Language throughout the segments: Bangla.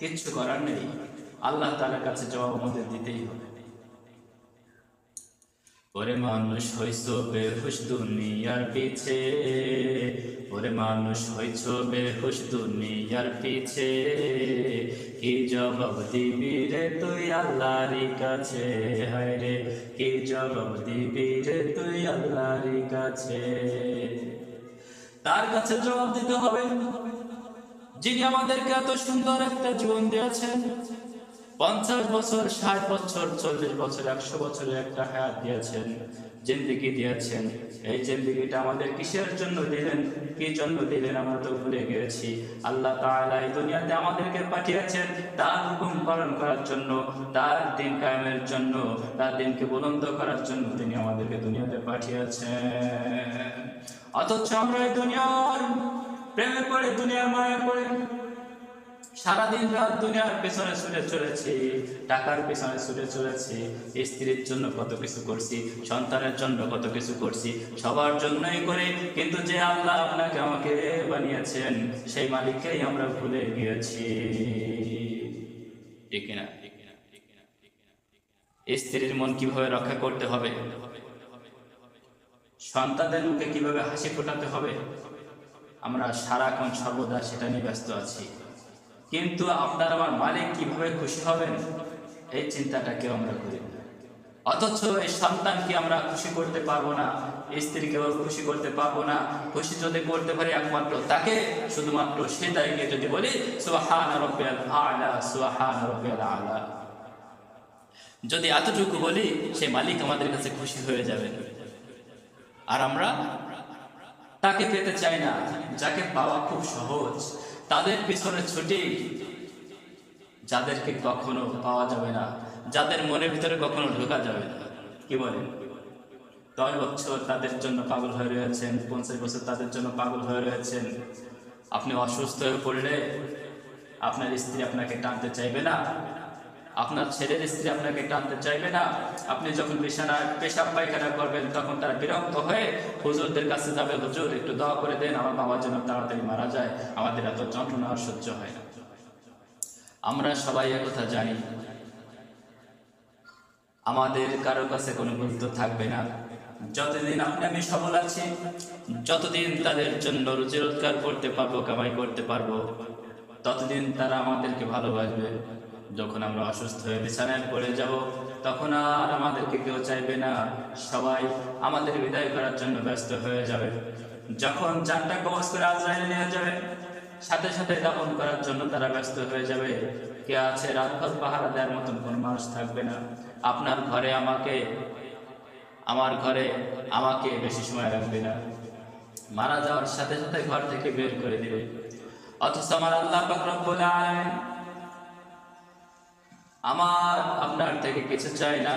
কিচ্ছু করার নেই। আল্লাহ তালার কাছে জবাব আমাদের দিতেই হবে। ওরে মানুষ হইছ বেহুশ দুনিয়ার পিছে, ওরে মানুষ হইছ বেহুশ দুনিয়ার পিছে, কি জবাব দিবি রে তুই আল্লাহরই কাছে? হায় রে, কি জবাব দিবি রে তুই আল্লাহরই কাছে? তার কাছে জবাব দিতে হবে। যিনি আমাদেরকে এত সুন্দর একটা জীবন দিয়েছেন, পঞ্চাশ বছর, ষাট বছর, চল্লিশ বছর, একশো বছরের একটা হায়াত দিয়েছেন, জিন্দিগি দিয়েছেন। এই জিন্দিগিটা আমাদের কিসের জন্য দিলেন? কি জন্য দিলেন? আমরা তো ভুলে গেছি আল্লাহ তাআলা এই দুনিয়াতে আমাদেরকে পাঠিয়েছেন তার হুকুম পালন করার জন্য, তার দিন কায়েমের জন্য, তার দিনকে বুলন্দ করার জন্য তিনি আমাদেরকে দুনিয়াতে পাঠিয়েছেন। অথচ আমরা এই দুনিয়ার প্রেমে পড়ে, দুনিয়ার মায়া পড়ে। সারাদিন রাত দুনিয়ার পেছনে ছুটে চলেছি, টাকার পেছনে ছুটে চলেছি, স্ত্রীর জন্য কত কিছু করছি, সন্তানের জন্য কত কিছু করছি, সবার জন্যই করে, কিন্তু যে আল্লাহ আপনাকে আমাকে বানিয়েছেন, সেই মালিককেই আমরা ভুলে গিয়েছি। স্ত্রীর মন কীভাবে রক্ষা করতে হবে? সন্তানদের মুখে কীভাবে হাসি ফোটাতে হবে? আমরা সারাক্ষণ সর্বদা সেটা নিয়ে ব্যস্ত আছি। কিন্তু আপনার আমার মালিক কীভাবে খুশি হবেন, এই চিন্তাটা কেউ আমরা করি অথচ এই সন্তানকে আমরা খুশি করতে পারব না স্ত্রীকে খুশি করতে পারব না, খুশি যদি করতে পারি একমাত্র তাকে, শুধুমাত্র সে তাইকে যদি বলি যদি এতটুকু বলি সে মালিক আমাদের কাছে খুশি হয়ে যাবেন আর আমরা তাকে পেতে চাই না, যাকে পাওয়া খুব সহজ। তাদের পিছনে ছুটি। যাদেরকে কখনো পাওয়া যাবে না, যাদের মনের ভিতরে কখনো ঢোকা যাবে না। কি বলেন দশ বছর তাদের জন্য পাগল হয়ে রয়েছেন, পঞ্চাশ বছর তাদের জন্য পাগল হয়ে রয়েছেন। আপনি অসুস্থ হয়ে পড়লে আপনার স্ত্রী আপনাকে টানতে চাইবে না। আপনার ছেলের স্ত্রী আপনাকে টানতে চাইবে না। আপনি যখন বিছানায় পেশাব পায়খানা করবেন, তখন তারা বিরক্ত হয়ে হুজুরদের কাছে যাবে, হুজুর, একটু দোয়া করে দেন, আমার বাবার জন্য তাড়াতাড়ি মারা যায়। আমাদের এত যন্ত্রণা আর সহ্য হয় না। আমরা সবাই একথা জানি। আমাদের কারও কাছে কোনো গুরুত্ব থাকবে না। যতদিন আপনি আমি সবল আছি, যতদিন তাদের জন্য রুজি রোজগার করতে পারব, কামাই করতে পারব, ততদিন তারা আমাদেরকে ভালোবাসবে। যখন আমরা অসুস্থ হয়ে বিছানায় পড়ে যাব, তখন আর আমাদেরকে কেউ চাইবে না। সবাই আমাদের বিদায় করার জন্য ব্যস্ত হয়ে যাবে। যখন চারটা কবচ করে আজরাইল নিয়ে যাবে, সাথে সাথে দাপন করার জন্য তারা ব্যস্ত হয়ে যাবে। কে আছে রাতভর পাহারা দেওয়ার মতন কোনো মানুষ থাকবে না। আপনার ঘরে আমাকে, আমার ঘরে আমাকে বেশি সময় রাখবে না। মারা যাওয়ার সাথে সাথে ঘর থেকে বের করে দিবে। অথচ আমার আল্লাহ পাক রব্বুল আলামিন আমার আপনার থেকে কিছু চাই না।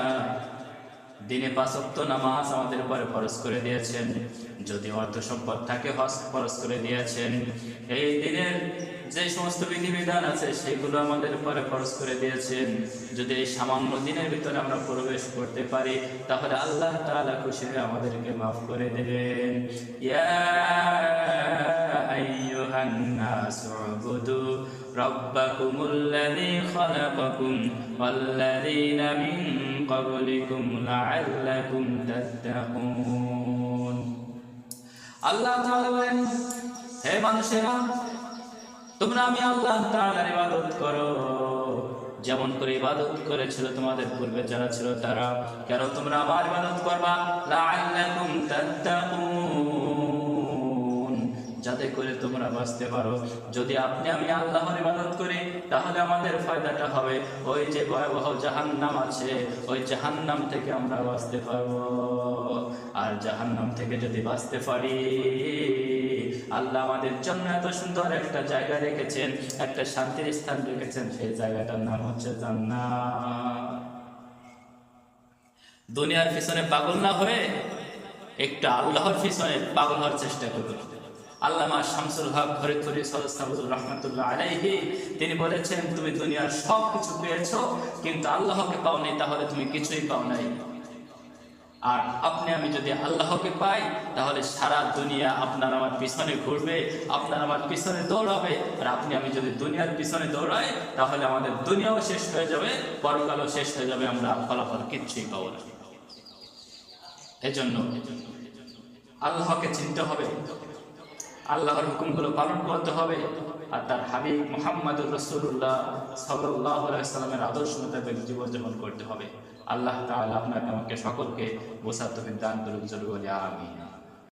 দিনে পাঁচত্ব নামাজ আমাদের উপরে খরচ করে দিয়েছেন। যদি অর্থ সম্পদ থাকে হজ খরচ করে দিয়েছেন। এই দিনের যে সমস্ত বিধিবিধান আছে সেগুলো আমাদের উপরে ফরজ করে দিয়েছেন যদি এই সামান্য দিনের ভিতরে আমরা প্রবেশ করতে পারি তাহলে আল্লাহ তাআলা খুশি হয়ে আমাদেরকে মাফ করে দেবেন ইয়া আইয়ুহান নাস উবুদু ربكم الذي خلقكم والذين من قبلكم لعلكم تتقون আল্লাহ তাআলা বলেন হে মানুষেরা তোমরা আমি আল্লাহ তাআলার ইবাদত করো। যেমন করে ইবাদত করেছিল তোমাদের পূর্বে যারা ছিল তারা। কেন তোমরা আমার ইবাদত করবা? লাআল্লাকুম যাতে করে তোমরা বাঁচতে পারো। যদি আপনি আমি আল্লাহর ইবাদত করি, তাহলে আমাদের ফায়দাটা হবে। ওই যে ভয়াবহ জাহান্নাম আছে, ওই জাহান্নাম থেকে আমরা বাঁচতে পারব। আর জাহান্নাম থেকে যদি বাঁচতে পারি আল্লাহ আমাদের জন্য এত সুন্দর একটা জায়গা রেখেছেন, একটা শান্তির স্থান রেখেছেন, সেই জায়গাটার নাম হচ্ছে জান্নাত। দুনিয়ার পিছনে পাগল না হয়ে একটু আল্লাহর পিছনে পাগল হওয়ার চেষ্টা করুন। আল্লামা শামসুল হক রহমতুল্লাহ আলাইহি, তিনি বলেছেন, তুমি দুনিয়ার সব কিছু পেয়েছ, কিন্তু আল্লাহকে পাও তাহলে তুমি কিছুই পাও নাই আর আপনি আমি যদি আল্লাহকে পাই, তাহলে সারা দুনিয়া আপনার আমার পিছনে ঘুরবে, আপনার আমার পিছনে দৌড়াবে। আর আপনি আমি যদি দুনিয়ার পিছনে দৌড়াই, তাহলে আমাদের দুনিয়াও শেষ হয়ে যাবে, পরকালও শেষ হয়ে যাবে, আমরা ফলাফল কিচ্ছুই পাবো না। এজন্য আল্লাহকে চিনতে হবে। আল্লাহর হুকুমগুলো পালন করতে হবে। আর তার হাবিব মোহাম্মদ রসুল্লাহ সাল্লাহ সাল্লামের আদর্শ মোতাবেক জীবনযাপন করতে হবে। আল্লাহ তাআলা আপনাকে আমাকে সকলকে বোসাত দান করুন জরুরি আমি